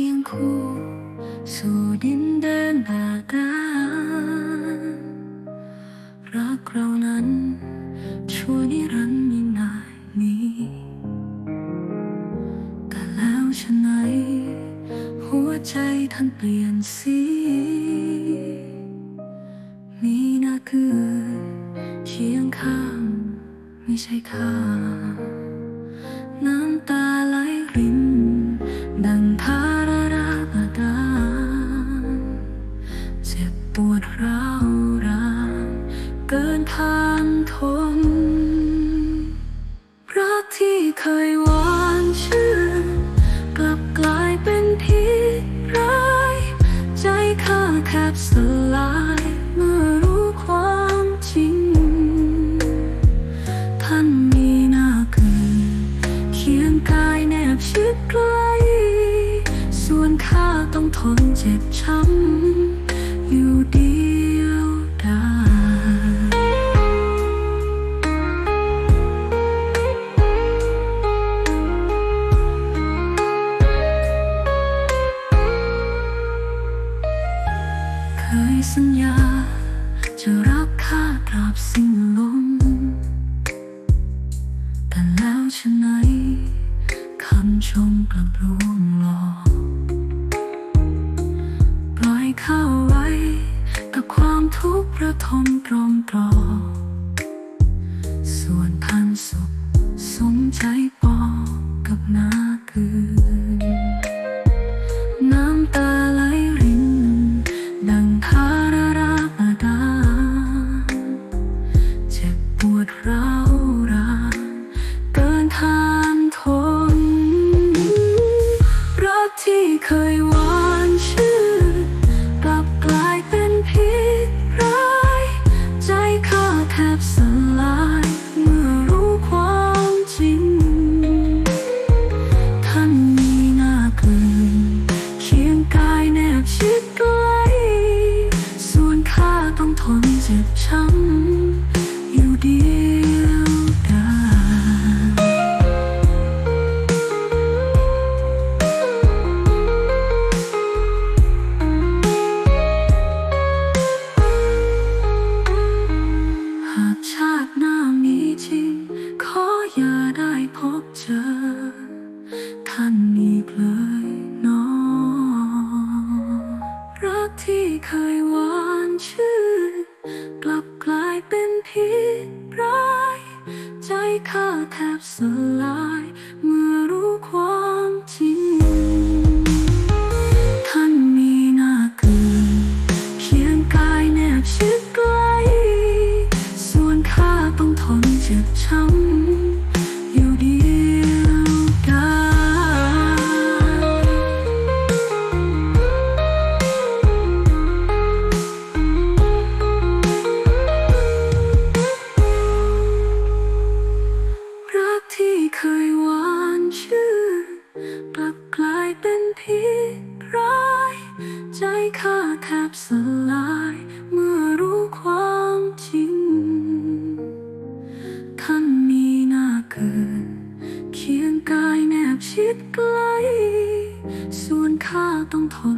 คียงคู่ สู่ดินแดนอากาศรักเรานั้นชั่วนิรันดร์มีนายนี้แต่แล้วชะไหน หัวใจท่านเปลี่ยนสีนี่นะคือเคียงข้างไม่ใช่ข้า แคบสลายเมื่อรู้ความจริง ท่านมีหน้าเกินเคียงกายแนบชิดใกล้ ส่วนข้าต้องทนเจ็บช้ำ เคยสัญญา จะรักข้าตราบสิ้นลม แต่แล้วฉะไหนคำชมกลับลวงหลอกปล่อยข้าไว้ กับความทุกข์ระทมตรอมตรอ ส่วนพันสุขสมใจ เคยหวานชื่นกลับกลายเป็นพิษร้าย ใจข้าแทบสลาย เมื่อรู้ความจริง ท่านมีหน้าเกินเคียงกายแนบชิดใกล้ส่วนข้าต้องทนเจ็บช้ำ ใจข้าแทบสลายเมื่อรู้ความจริง ท่านมีหน้าเกินเคียงกายแนบชิดใกล้ ส่วนข้าต้องทนเจ็บช้ำ พิษร้าย ใจข้าแทบสลาย เมื่อรู้ความจริงท่านมีหน้าเกิน เคียงกายแนบชิดใกล้ ส่วนข้าต้องทน